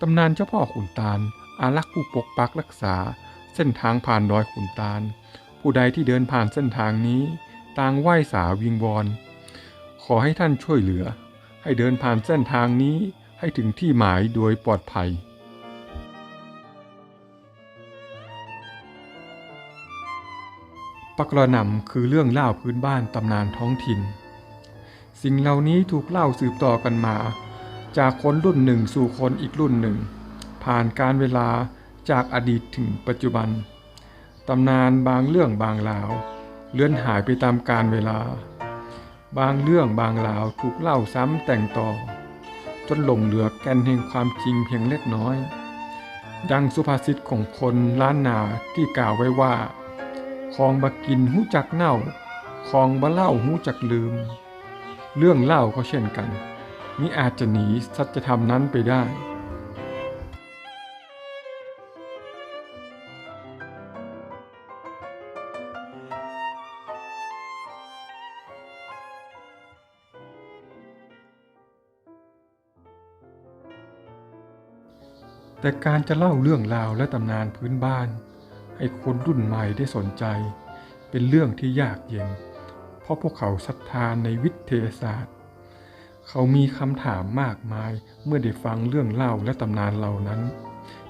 ตำนานเจ้าพ่อขุนตาล อารักษ์ผู้ปกปักรักษา เส้นทางผ่านดอยขุนตาล ผู้ใดที่เดินผ่านเส้นทางนี้ ต่างไหว้สาวิงวอนขอให้ท่านช่วยเหลือ ให้เดินผ่านเส้นทางนี้ให้ถึงที่หมายโดยปลอดภัย ปักระนำคือเรื่องเล่าพื้นบ้านตำนานท้องถิ่น สิ่งเหล่านี้ถูกเล่าสืบต่อกันมา จากคนรุ่นหนึ่งสู่คนอีกรุ่นหนึ่ง ผ่านการเวลาจากอดีตถึงปัจจุบัน ตำนานบางเรื่องบางราว เลื่อนหายไปตามกาลเวลา บางเรื่องบางราวถูกเล่าซ้ำแต่งต่อ จนหลงเหลือแก่นแห่งความจริงเพียงเล็กน้อย ดังสุภาษิตของคนล้านนาที่กล่าวไว้ว่าคองบะกินหูจักเน่าคองบะเล่าหูจักลืม เรื่องเล่าก็เช่นกัน มิอาจจะหนีสัจธรรมนั้นไปได้แต่การจะเล่าเรื่องราวและตำนานพื้นบ้าน ให้คนรุ่นใหม่ได้สนใจ เป็นเรื่องที่ยากเย็น เพราะพวกเขาศรัทธานในวิทยาศาสตร์ เขามีคำถามมากมายเมื่อได้ฟังเรื่องเล่าและตำนานเหล่านั้น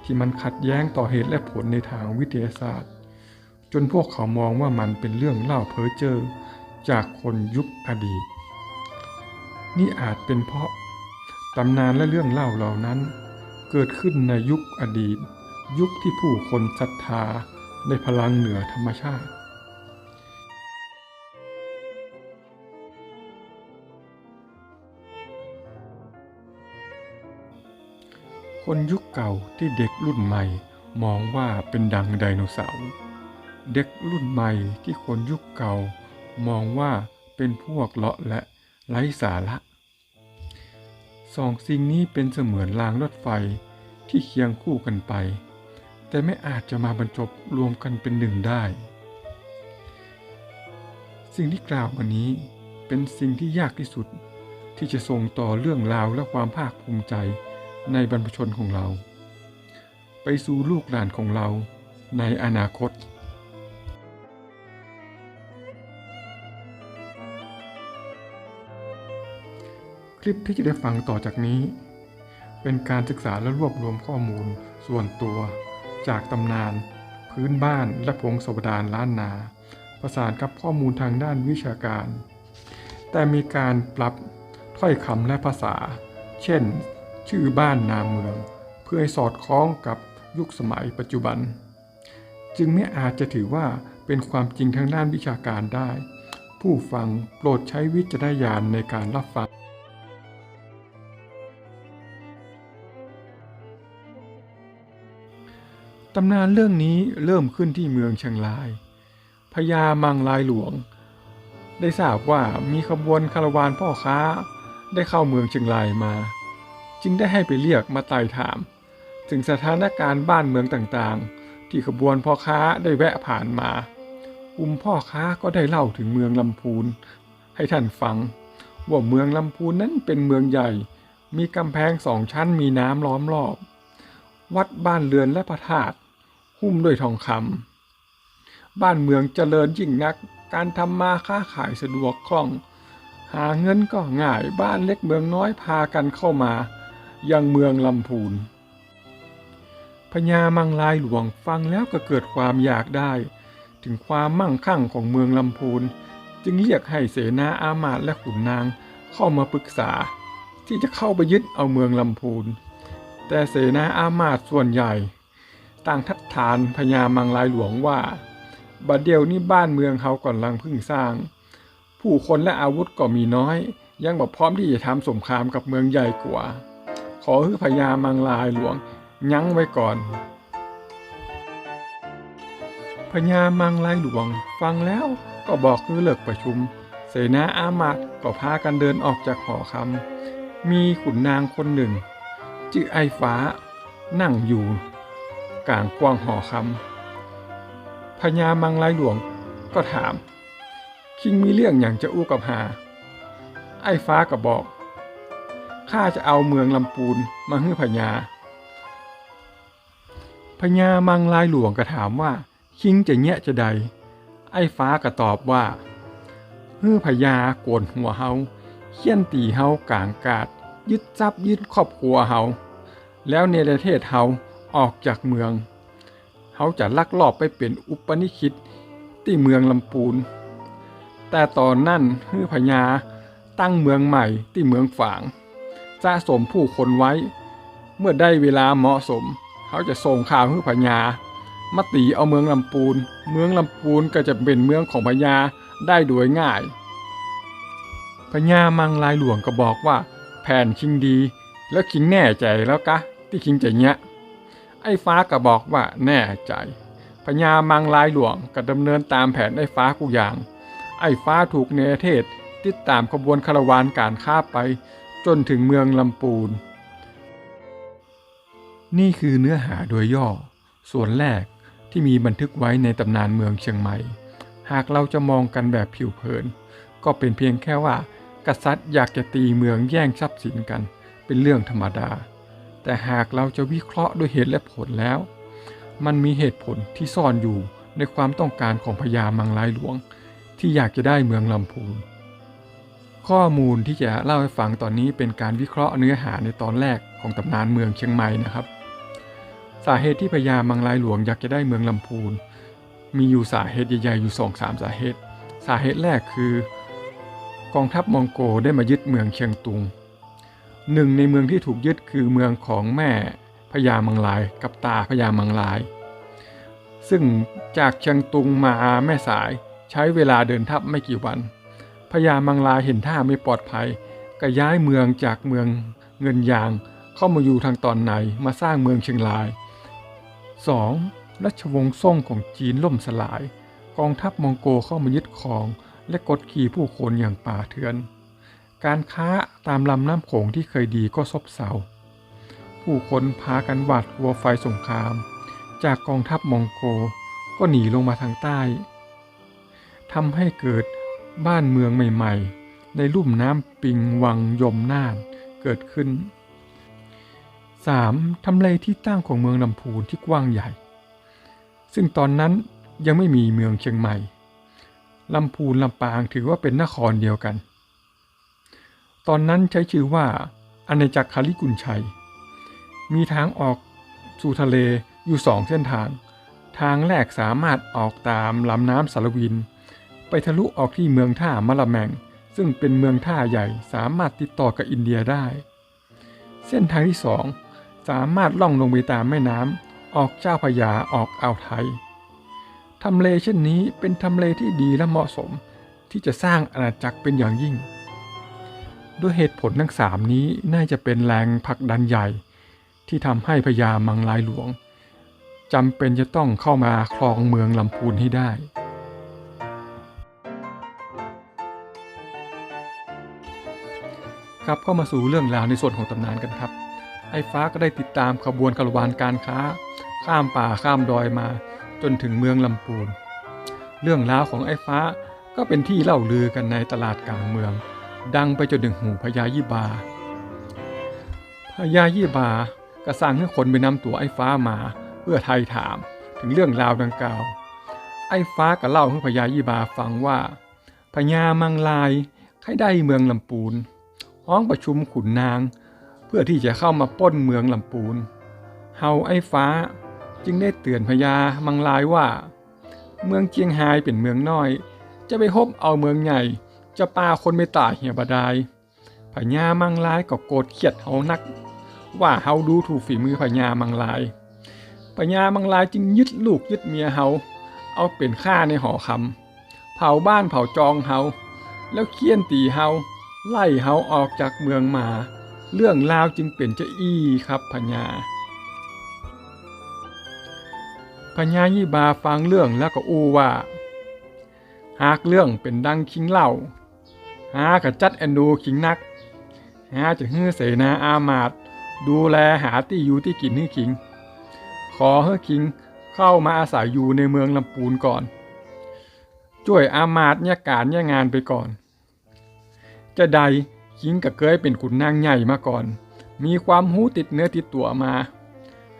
ที่มันขัดแย้งต่อเหตุและผลในทางวิทยาศาสตร์ จนพวกเขามองว่ามันเป็นเรื่องเล่าเพ้อเจ้อจากคนยุคอดีต นี่อาจเป็นเพราะตำนานและเรื่องเล่าเหล่านั้น เกิดขึ้นในยุคอดีต ยุคที่ผู้คนศรัทธาในพลังเหนือธรรมชาติ คนยุคเก่าที่เด็กรุ่นใหม่มองว่าเป็นดังไดโนเสาร์ เด็กรุ่นใหม่ที่คนยุคเก่ามองว่าเป็นพวกเลาะและไร้สาระสองสิ่งนี้เป็นเสมือนรางรถไฟที่เคียงคู่กันไป แต่ไม่อาจจะมาบรรจบรวมกันเป็นหนึ่งได้ สิ่งที่กล่าวมานี้เป็นสิ่งที่ยากที่สุดที่จะส่งต่อเรื่องราวและความภาคภูมิใจ ในบรรพชนของเรา ไปสู่ลูกหลานของเราในอนาคต คลิปที่จะได้ฟังต่อจากนี้ เป็นการศึกษาและรวบรวมข้อมูลส่วนตัวจากตำนาน พื้นบ้านและพงศาวดารล้านนา ประสานกับข้อมูลทางด้านวิชาการ แต่มีการปรับถ้อยคำและภาษา เช่น ชื่อบ้านนามเมือง เพื่อให้สอดคล้องกับยุคสมัยปัจจุบัน จึงไม่อาจจะถือว่าเป็นความจริงทางด้านวิชาการได้ ผู้ฟังโปรดใช้วิจารณญาณในการรับฟังตำนานเรื่องนี้เริ่มขึ้นที่เมืองเชียงราย พญามังลายหลวง ได้ทราบว่ามีขบวนคาราวานพ่อค้าได้เข้าเมืองเชียงรายมา จึงได้ให้ไปเรียกมาไต่ถาม ถึงสถานการณ์บ้านเมืองต่างๆ ที่ขบวนพ่อค้าได้แวะผ่านมาอุ้มพ่อค้าก็ได้เล่าถึงเมืองลำพูน ให้ท่านฟัง ว่าเมืองลำพูนนั้นเป็นเมืองใหญ่ มีกำแพงสองชั้นมีน้ำล้อมรอบ วัดบ้านเรือนและพระธาตุหุ้มด้วยทองคำบ้านเมืองเจริญยิ่งนักการทำมาค้าขายสะดวกคล่อง หาเงินก็ง่ายบ้านเล็กเมืองน้อยพากันเข้ามา ยังเมืองลำพูนพญามังลายหลวงฟังแล้วก็เกิดความอยากได้ ถึงความมั่งคั่งของเมืองลำพูนจึงเรียกให้เสนาอามาตและขุนนางเข้ามาปรึกษา ที่จะเข้าไปยึดเอาเมืองลำพูน แต่เสนาอามาตส่วนใหญ่ ต่างทัดทานพญามังลายหลวงว่าบัดเดียวนี้บ้านเมืองเขาก่อนลังเพึ่งสร้าง ผู้คนและอาวุธก็มีน้อย ยังบอกพร้อมที่จะทำสงครามกับเมืองใหญ่กว่า อพญามังลายหลวง ยั้งไว้ก่อนพญามังลายหลวง ฟังแล้วก็บอกคือเลิกประชุม เสนาอามาตก็พากันเดินออกจากหอคำมีขุนนางคนหนึ่ง ชื่อไอฟ้า นั่งอยู่ กลางกว้างหอคำพญามังลายหลวงก็ถาม คิงมีเรื่องอย่างจะอู้กับหา ไอ้ฟ้าก็บอก ข้าจะเอาเมืองลำปูนมาให้พญาพญามังลายหลวงก็ถามว่า คิงจะแยะจะใด ไอ้ฟ้าก็ตอบว่าเฮือพญาโกนหัวเฮาเขี้ยนตีเฮากลางกาด ยึดทรัพย์ยึดครอบครัวเฮาแล้วเนรเทศเฮาออกจากเมืองเฮาจะลักลอบไปเป็นอุปนิคิตที่เมืองลำปูน แต่ตอนนั้นฮือพญาตั้งเมืองใหม่ที่เมืองฝาง สะสมผู้คนไว้ เมื่อได้เวลาเหมาะสม เขาจะส่งข่าวฮือพญามาตีเอาเมืองลำปูน เมืองลำปูนก็จะเป็นเมืองของพญาได้โดยง่าย พญามังลายหลวงก็บอกว่า แผนคิงดี แล้วคิงแน่ใจแล้วกะ ที่คิงจะเนี้ยไอ้ฟ้าก็บอกว่าแน่ใจพญามังลายหลวงก็ดำเนินตามแผนไอ้ฟ้ากูอย่าง ไอ้ฟ้าถูกเนรเทศติดตามขบวนคาราวานการค้าไป จนถึงเมืองลำปูน นี่คือเนื้อหาโดยย่อ ส่วนแรกที่มีบันทึกไว้ในตำนานเมืองเชียงใหม่ หากเราจะมองกันแบบผิวเผิน ก็เป็นเพียงแค่ว่า กษัตริย์อยากจะตีเมืองแย่งทรัพย์สินกัน เป็นเรื่องธรรมดา แต่หากเราจะวิเคราะห์ด้วยเหตุและผลแล้ว มันมีเหตุผลที่ซ่อนอยู่ในความต้องการของพญามังลายหลวง ที่อยากจะได้เมืองลำพูน ข้อมูลที่จะเล่าให้ฟังตอนนี้เป็นการวิเคราะห์เนื้อหาในตอนแรกของตำนานเมืองเชียงใหม่นะครับ สาเหตุที่พญามังลายหลวงอยากจะได้เมืองลำพูน มีอยู่สาเหตุใหญ่ๆอยู่สองสามสาเหตุ สาเหตุแรกคือกองทัพมองโกได้มายึดเมืองเชียงตุงหนึ่งในเมืองที่ถูกยึดคือเมืองของแม่พญามังลายกับตาพญามังลาย ซึ่งจากเชียงตุงมาแม่สายใช้เวลาเดินทัพไม่กี่วัน พญามังลายเห็นท่าไม่ปลอดภัย ก็ย้ายเมืองจากเมืองเงินยาง เข้ามาอยู่ทางตอนในมาสร้างเมืองเชียงราย 2. รัชวงศ์ซ่งของจีนล่มสลาย กองทัพมองโกเข้ามายึดครอง และกดขี่ผู้คนอย่างป่าเถื่อน การค้าตามลำน้ำโขงที่เคยดีก็ซบเซาผู้คนพากันหวาดกลัวไฟสงคราม จากกองทัพมองโกก็หนีลงมาทางใต้ทำให้เกิด บ้านเมืองใหม่ๆ ในลุ่มน้ำปิงวังยมน่านเกิดขึ้น 3. ทำเลที่ตั้งของเมืองลำพูนที่กว้างใหญ่ ซึ่งตอนนั้นยังไม่มีเมืองเชียงใหม่ลำพูนลำปางถือว่าเป็นนครเดียวกัน ตอนนั้นใช้ชื่อว่าอาณาจักรคาลิกุลชัย มีทางออกสู่ทะเลอยู่สองเส้นทาง ทางแรกสามารถออกตามลำน้ำสารวิน ไปทะลุออกที่เมืองท่ามะละแมง ซึ่งเป็นเมืองท่าใหญ่สามารถติดต่อกับอินเดียได้ เส้นทางที่สองสามารถล่องลงไปตามแม่น้ำออกเจ้าพยาออกอ่าวไทยทำเลเช่นนี้เป็นทำเลที่ดีและเหมาะสมที่จะสร้างอาณาจักรเป็นอย่างยิ่ง ด้วยเหตุผลทั้งสามนี้น่าจะเป็นแรงผลักดันใหญ่ ที่ทำให้พญามังลายหลวงจำเป็นจะต้องเข้ามาครองเมืองลำพูนให้ได้ ครับก็มาสู่เรื่องราวในส่วนของตำนานกันครับ ไอ้ฟ้าก็ได้ติดตามขบวนคารวานการค้า ข้ามป่าข้ามดอยมา จนถึงเมืองลำปูน เรื่องราวของไอ้ฟ้าก็เป็นที่เล่าลือกันในตลาดกลางเมือง ดังไปจนถึงหูพญายี่บาพญายี่บาก็สั่งให้คนไปนำตัวไอ้ฟ้ามา เพื่อไทยถามถึงเรื่องราวดังกล่าว ไอ้ฟ้าก็เล่าให้พญายี่บาฟังว่าพญามังลายใครได้เมืองลำปูน ห้องประชุมขุนนาง เพื่อที่จะเข้ามาป้นเมืองลำปูน เฮาไอ้ฟ้าจึงได้เตือนพญามังลายว่า เมืองเจียงไฮเป็นเมืองน้อย จะไปฮบเอาเมืองใหญ่ จะปาคนไม่ตายเหียบดายพญามังลายก็โกรธเขียดเฮานัก ว่าเฮาดูถูกฝีมือพญามังลายพญามังลายจึงยึดลูกยึดเมียเฮาเอาเป็นฆ่าในหอคำเผาบ้านเผาจองเฮาแล้วเคี่ยนตีเฮา ไล่เฮาออกจากเมืองมา เรื่องราวจึงเป็นจะอี้ครับพญาพญายี่บาฟังเรื่องแล้วก็อู้ว่า หากเรื่องเป็นดังคิงเล่า หากระจัดแอนดูคิงนัก หาจะฮื้อเสนาอามาตดูแลหาที่อยู่ที่กินให้คิง ขอให้คิงเข้ามาอาศัยอยู่ในเมืองลำปูนก่อน ช่วยอามาตเนี่ยการเนี่ยงานไปก่อน จะใดคิงก็เคยเป็นขุนนางใหญ่มาก่อน มีความหูติดเนื้อติดตัวมา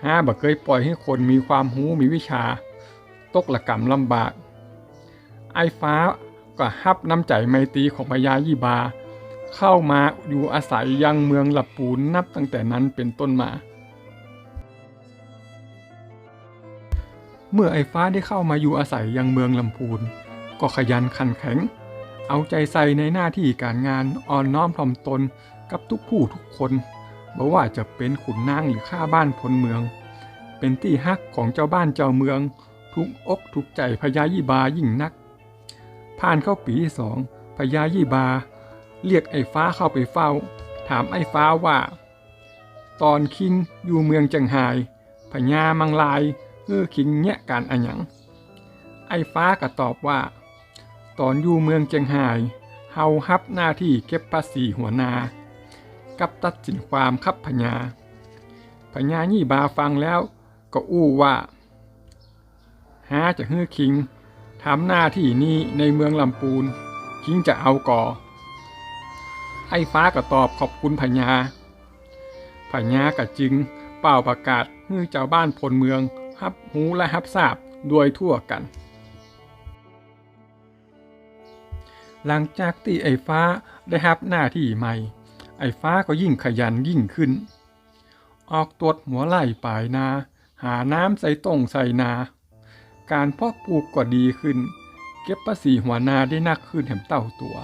หาบ่เคยปล่อยให้คนมีความรู้มีวิชา ตกละกรรมลำบาก ไอ้ฟ้าก็ฮับน้ำใจไมตรีของพญายีบา เข้ามาอยู่อาศัยยังเมืองลับปูนนับตั้งแต่นั้นเป็นต้นมา เมื่อไอ้ฟ้าได้เข้ามาอยู่อาศัยยังเมืองลำพูน ก็ขยันขันแข็ง เอาใจใส่ในหน้าที่การงานอ่อนน้อมถ่อมตนกับทุกผู้ทุกคนบ่ว่าจะเป็นขุนนางหรือข้าบ้านพลเมือง เป็นที่ฮักของเจ้าบ้านเจ้าเมือง ทุกอกทุกใจพญายี่บายิ่งนัก ผ่านเข้าปีที่สองพญายี่บา เรียกไอ้ฟ้าเข้าไปเฝ้า ถามไอ้ฟ้าว่า ตอนคิงอยู่เมืองจังไห้พญามังลายเออคิงเนี่ยการอันหยังไอ้ฟ้าก็ตอบว่า ตอนอยู่เมืองเจียงไฮ้เฮาฮับหน้าที่เก็บภาษีหัวนา กับตัดสินความคับพญาพญายี่บาฟังแล้วก็อู้ว่าหาจะฮื้อคิงทำหน้าที่นี้ในเมืองลำปูน คิงจะเอาก่อ ไอ้ฟ้าก็ตอบขอบคุณพญาพญาก็จึงเป่าประกาศให้เจ้าบ้านพลเมืองฮับหูและฮับทราบโดยทั่วกัน หลังจากที่ไอ้ฟ้าได้รับหน้าที่ใหม่ ไอ้ฟ้าก็ยิ่งขยันยิ่งขึ้น ออกตรวจหัวไล่ปลายนา หาน้ำใส่ต้งใส่นา การเพาะปลูกก็ดีขึ้น เก็บภาษีหัวนาได้นักขึ้นแถมเต่าตัว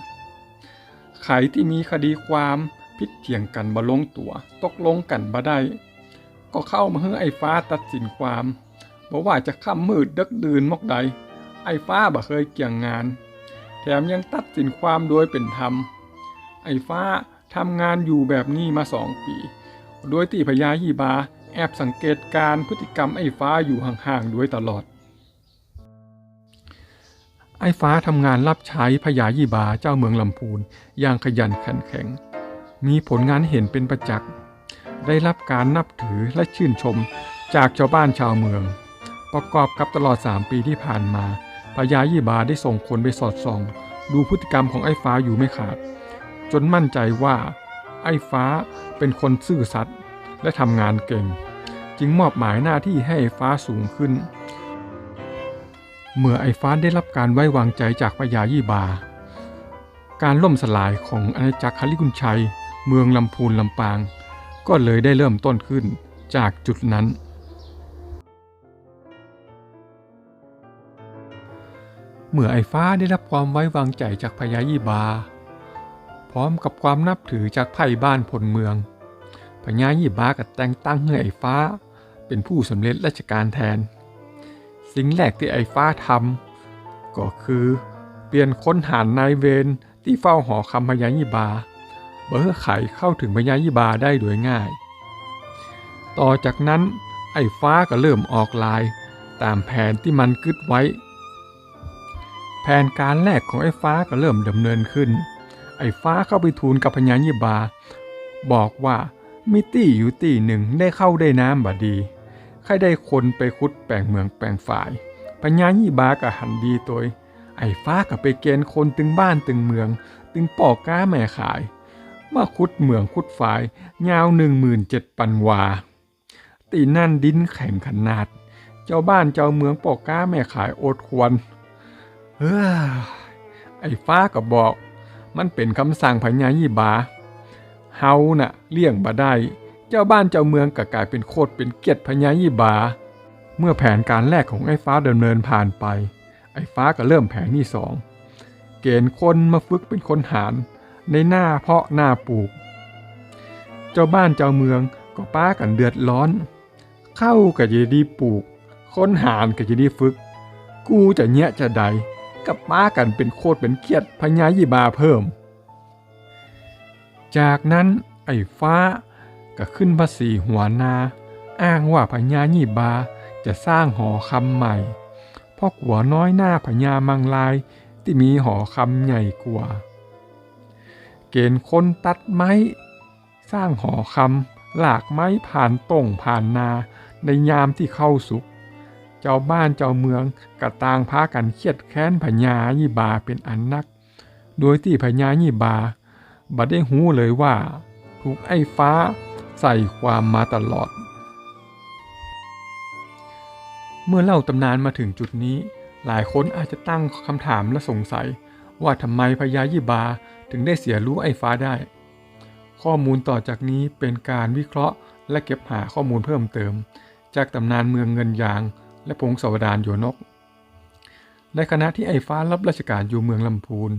ไขที่มีคดีความพิษเถียงกันบ่ลงตัว ตกลงกันบ่ได้ ก็เข้ามาให้ไอ้ฟ้าตัดสินความบอกว่าจะค่ำมืดดึกดื่นมกใด ไอ้ฟ้าบ่เคยเกี่ยงงาน แถมยังตัดสินความโดยเป็นธรรม ไอ้ฟ้าทำงานอยู่แบบนี้มาสองปี โดยที่พญายีบาแอบสังเกตการพฤติกรรมไอ้ฟ้าอยู่ห่างๆด้วยตลอด ไอ้ฟ้าทำงานรับใช้พญายีบาเจ้าเมืองลำพูนอย่างขยันขันแข็ง มีผลงานเห็นเป็นประจักษ์ ได้รับการนับถือและชื่นชมจากชาวบ้านชาวเมือง ประกอบกับตลอด 3 ปีที่ผ่านมา พญายี่บาได้ส่งคนไปสอดส่อง ดูพฤติกรรมของไอ้ฟ้าอยู่ไม่ขาด จนมั่นใจว่า ไอ้ฟ้าเป็นคนซื่อสัตย์และทำงานเก่ง จึงมอบหมายหน้าที่ให้ไอ้ฟ้าสูงขึ้น เมื่อไอ้ฟ้าได้รับการไว้วางใจจากพญายี่บา การล่มสลายของอาณาจักรคลิกุนชัย เมืองลำพูนลำปาง ก็เลยได้เริ่มต้นขึ้นจากจุดนั้น เมื่อไอ้ฟ้าได้รับความไว้วางใจจากพญายีบา พร้อมกับความนับถือจากไพ่บ้านพลเมืองพญายีบาก็แต่งตั้งให้ไอ้ฟ้า เป็นผู้สำเร็จราชการแทน สิ่งแรกที่ไอ้ฟ้าทำก็คือเปลี่ยนค้นหารนายเวรที่เฝ้าหอคำพญายีบา เบอร์ไขเข้าถึงพญายีบาได้โดยง่าย ต่อจากนั้นไอ้ฟ้าก็เริ่มออกลาย ตามแผนที่มันกึดไว้ แผนการแรกของไอ้ฟ้าก็เริ่มดำเนินขึ้น ไอ้ฟ้าเข้าไปทูลกับพญายิบา บอกว่ามีตี้อยู่ตีหนึ่งได้เข้าได้น้ำบดดีใครได้คนไปคุดแปลงเมืองแปลงฝ่ายพญายิบาก็หันดีตัวไอ้ฟ้าก็ไปเกณฑ์คนตึงบ้านตึงเมือง ตึงปอกก้าแม่ขายมาคุดเมืองคุดฝ่ายยาวหนึ่งหมื่นเจ็ดปันวา ตีนั่นดินแข็งขนาด เจ้าบ้านเจ้าเมืองปอกก้าแม่ขายอดควร ไอ้ฟ้าก็บอก มันเป็นคำสั่งพญายี่บา เฮาน่ะเลี่ยงบ่ได้ เจ้าบ้านเจ้าเมืองก็กลายเป็นโคตรเป็นเกียรติพญายี่บา เมื่อแผนการแรกของไอ้ฟ้าดำเนินผ่านไป ไอ้ฟ้าก็เริ่มแผนที่สอง เกณฑ์คนมาฝึกเป็นคนหาร ในหน้าเพาะหน้าปลูก เจ้าบ้านเจ้าเมืองก็ป้ากันเดือดร้อน เข้าก็จะดีปลูก คนหารก็จะดีฝึก กูจะเนี้ยจะใด กับป้ากันเป็นโคตรเป็นเกียรติพญายิบาเพิ่ม จากนั้นไอ้ฟ้าก็ขึ้นภาษีหัวนา อ้างว่าพญายิบาจะสร้างหอคำใหม่เพราะหัวน้อยหน้าพญามังลายที่มีหอคำใหญ่กว่า เกณฑ์คนตัดไม้ สร้างหอคำหลากไม้ผ่านต่งผ่านนาในยามที่เข้าสุก เจ้าบ้านเจ้าเมืองกระตางพากันเครียดแค้นพญายี่บาเป็นอันนัก โดยที่พญายี่บาบัดได้หูเลยว่า ถูกไอ้ฟ้าใส่ความมาตลอด เมื่อเล่าตำนานมาถึงจุดนี้ หลายคนอาจจะตั้งคำถามและสงสัย ว่าทำไมพญายิบาถึงได้เสียรู้ไอ้ฟ้าได้ ข้อมูลต่อจากนี้เป็นการวิเคราะห์และเก็บหาข้อมูลเพิ่มเติม จากตำนานเมืองเงินยาง และพงศาวดารโยนก ในขณะที่ไอ้ฟ้ารับราชการอยู่เมืองลำพูน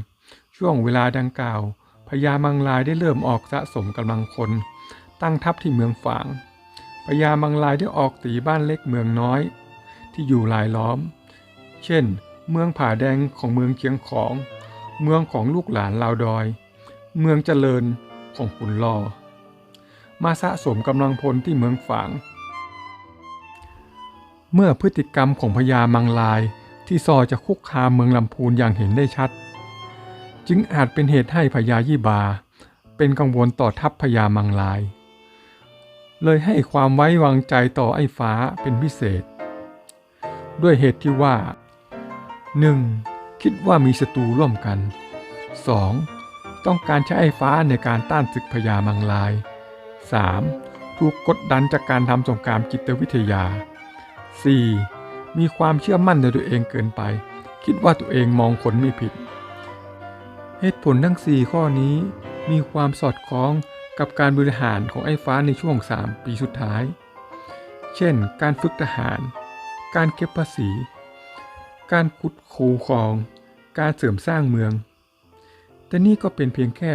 ช่วงเวลาดังกล่าวพญามังลายได้เริ่มออกสะสมกำลังคน ตั้งทัพที่เมืองฝางพญามังลายได้ออกตีบ้านเล็กเมืองน้อย ที่อยู่รายล้อม เช่น เมืองผาแดงของเมืองเชียงของ เมืองของลูกหลานลาวดอย เมืองเจริญของขุนลอมาสะสมกำลังพลที่เมืองฝาง เมื่อพฤติกรรมของพญามังลายที่ซอจะคุกคามเมืองลำพูนอย่างเห็นได้ชัด จึงอาจเป็นเหตุให้พญายี่บา เป็นกังวลต่อทัพพญามังลาย เลยให้ความไว้วางใจต่อไอ้ฟ้าเป็นพิเศษ ด้วยเหตุที่ว่า 1. คิดว่ามีศัตรูร่วมกัน 2. ต้องการใช้ไอ้ฟ้าในการต้านศึกพญามังลาย 3. ถูกกดดันจากการทำสงครามจิตวิทยา 4. มีความเชื่อมั่นในตัวเองเกินไป คิดว่าตัวเองมองคนไม่ผิด เหตุผลทั้ง 4 ข้อนี้มีความสอดคล้องกับการบริหารของไอ้ฟ้าในช่วง 3 ปีสุดท้าย เช่น การฝึกทหาร การเก็บภาษี การขุดคูคลอง การเสริมสร้างเมือง แต่นี่ก็เป็นเพียงแค่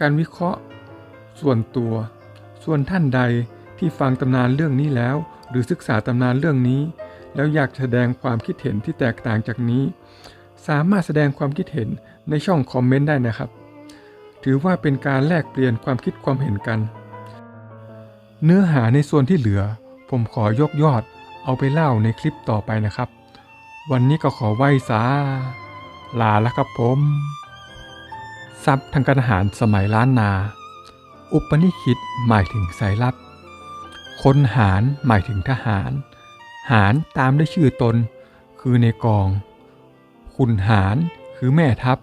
การวิเคราะห์ ส่วนตัว ส่วนท่านใดที่ฟังตำนานเรื่องนี้แล้ว หรือศึกษาตำนานเรื่องนี้ แล้วอยากแสดงความคิดเห็นที่แตกต่างจากนี้ สามารถแสดงความคิดเห็นในช่องคอมเมนต์ได้นะครับ ถือว่าเป็นการแลกเปลี่ยนความคิดความเห็นกัน เนื้อหาในส่วนที่เหลือ ผมขอยกยอดเอาไปเล่าในคลิปต่อไปนะครับ วันนี้ก็ขอไหว้สาลาแล้วครับผมทรัพย์ทางการทหารสมัยล้านนา อุปนิคิดหมายถึงสายลับ คนหารหมายถึงทหาร หารตามด้วยชื่อตน คือในกองคุณหารคือแม่ทัพ